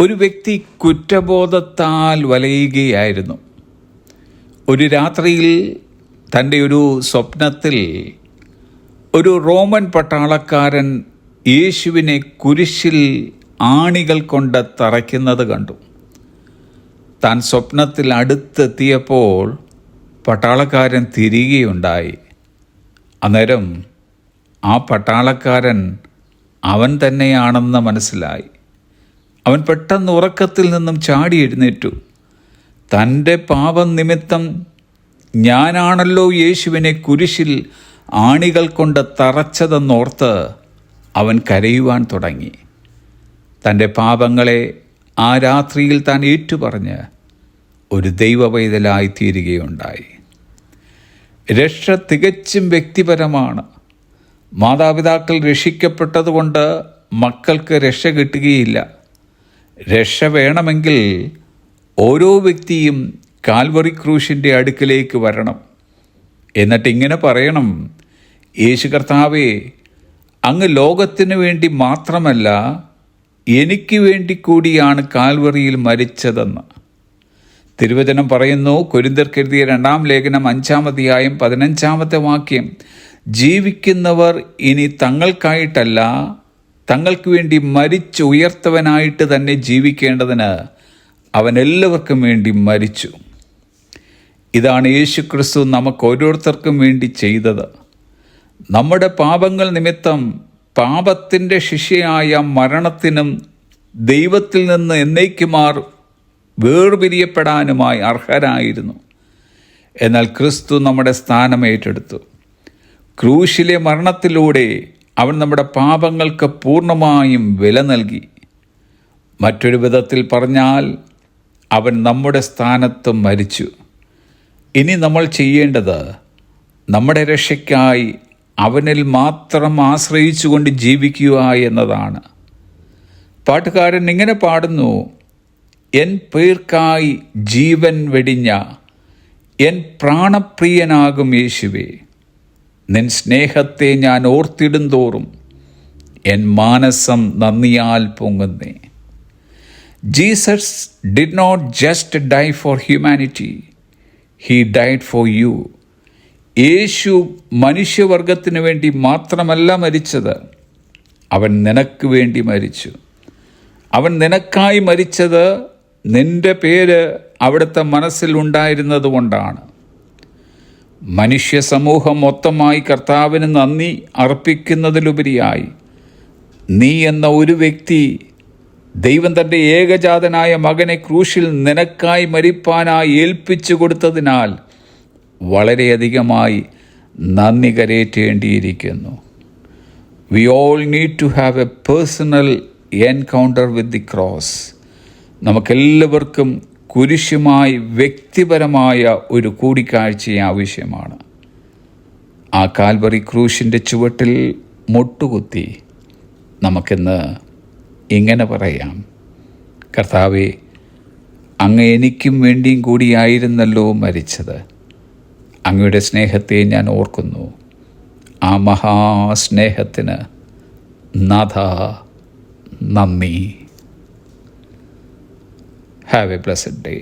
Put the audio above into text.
ഒരു വ്യക്തി കുറ്റബോധത്താൽ വലയുകയായിരുന്നു. ഒരു രാത്രിയിൽ തന്റെ ഒരു സ്വപ്നത്തിൽ ഒരു റോമൻ പട്ടാളക്കാരൻ യേശുവിനെ കുരിശിൽ ആണികൾ കൊണ്ട് തറയ്ക്കുന്നത് കണ്ടു. താൻ സ്വപ്നത്തിൽ അടുത്തെത്തിയപ്പോൾ പട്ടാളക്കാരൻ തിരികെയുണ്ടായി അന്നേരം ആ പട്ടാളക്കാരൻ അവൻ തന്നെയാണെന്ന് മനസ്സിലായി. അവൻ പെട്ടെന്ന് ഉറക്കത്തിൽ നിന്നും ചാടി എഴുന്നേറ്റു. തന്റെ പാപം നിമിത്തം ഞാനാണല്ലോ യേശുവിനെ കുരിശിൽ ആണികൾ കൊണ്ട് തറച്ചതെന്നോർത്ത് അവൻ കരയുവാൻ തുടങ്ങി. തന്റെ പാപങ്ങളെ ആ രാത്രിയിൽ താൻ ഏറ്റുപറഞ്ഞ് ഒരു ദൈവവൈതലായി തീരുകയുണ്ടായി രക്ഷ തികച്ചും വ്യക്തിപരമാണ്. മാതാപിതാക്കൾ രക്ഷിക്കപ്പെട്ടതുകൊണ്ട് മക്കൾക്ക് രക്ഷ കിട്ടുകയില്ല. രക്ഷ വേണമെങ്കിൽ ഓരോ വ്യക്തിയും കാൽവറി ക്രൂശിന്റെ അടുക്കിലേക്ക് വരണം. എന്നിട്ട് ഇങ്ങനെ പറയണം യേശു കർത്താവേ അങ്ങ് ലോകത്തിന് വേണ്ടി മാത്രമല്ല എനിക്ക് വേണ്ടി കൂടിയാണ് കാൽവറിയിൽ മരിച്ചതെന്ന്. തിരുവചനം പറയുന്നു കൊരിന്തർക്കെഴുതിയ രണ്ടാം ലേഖനം അഞ്ചാമധ്യായം പതിനഞ്ചാമത്തെ വാക്യം ജീവിക്കുന്നവർ ഇനി തങ്ങൾക്കായിട്ടല്ല തങ്ങൾക്ക് വേണ്ടി മരിച്ചുയർത്തവനായിട്ട് തന്നെ ജീവിക്കേണ്ടതിന് അവൻ എല്ലാവർക്കും വേണ്ടി മരിച്ചു. ഇതാണ് യേശു ക്രിസ്തു നമുക്ക് ഓരോരുത്തർക്കും വേണ്ടി ചെയ്തത്. നമ്മുടെ പാപങ്ങൾ നിമിത്തം പാപത്തിന്റെ ശിഷ്യയായ മരണത്തിനും ദൈവത്തിൽ നിന്ന് എന്നേക്കുമാർ വേർപിരിയപ്പെടാനുമായി അർഹരായിരുന്നു. എന്നാൽ ക്രിസ്തു നമ്മുടെ സ്ഥാനം ഏറ്റെടുത്തു ക്രൂശിലെ മരണത്തിലൂടെ അവൻ നമ്മുടെ പാപങ്ങൾക്ക് പൂർണമായും വില നൽകി. മറ്റൊരു വിധത്തിൽ പറഞ്ഞാൽ അവൻ നമ്മുടെ സ്ഥാനത്ത് മരിച്ചു. ഇനി നമ്മൾ ചെയ്യേണ്ടത് നമ്മുടെ രക്ഷയ്ക്കായി അവനിൽ മാത്രം ആശ്രയിച്ചുകൊണ്ട് ജീവിക്കുക എന്നതാണ്. പാട്ടുകാരൻ ഇങ്ങനെ പാടുന്നു എൻ പേർക്കായി ജീവൻ വെടിഞ്ഞ എൻ പ്രാണപ്രിയനാകും യേശുവേ നിൻ സ്നേഹത്തെ ഞാൻ ഓർത്തിടും തോറും എൻ മാനസം നന്ദിയാൽ പൊങ്ങുന്നേ. Jesus did not just die for humanity he died for you. യേശു മനുഷ്യവർഗത്തിന് വേണ്ടി മാത്രമല്ല മരിച്ചത്. അവൻ നിനക്ക് വേണ്ടി മരിച്ചു. അവൻ നിനക്കായി മരിച്ചത് നിന്റെ പേര് അവിടുത്തെ മനസ്സിൽ ഉണ്ടായിരുന്നത് കൊണ്ടാണ്. മനുഷ്യ സമൂഹം മൊത്തമായി കർത്താവിന് നന്ദി അർപ്പിക്കുന്നതിലുപരിയായി നീ എന്ന ഒരു വ്യക്തി ദൈവം തന്റെ ഏകജാതനായ മകനെ ക്രൂശിൽ നിനക്കായി മരിപ്പാനായി ഏൽപ്പിച്ചു കൊടുത്തതിനാൽ വളരെയധികമായി നന്ദി കരയേറ്റേണ്ടിയിരിക്കുന്നു. We all need to have a personal encounter with the cross നമുക്കെല്ലാവർക്കും കുരിശുമായി വ്യക്തിപരമായ ഒരു കൂടിക്കാഴ്ച ആവശ്യമാണ്. ആ കാൽവറി ക്രൂശിന്റെ ചുവട്ടിൽ മുട്ടുകുത്തി നമുക്കിന്ന് ഇങ്ങനെ പറയാം. കർത്താവെ അങ്ങ് എനിക്കും വേണ്ടിയും കൂടിയായിരുന്നല്ലോ മരിച്ചത്. അങ്ങയുടെ സ്നേഹത്തെ ഞാൻ ഓർക്കുന്നു. ആ മഹാസ്നേഹത്തിന് നാഥ നന്ദി. Have A blessed day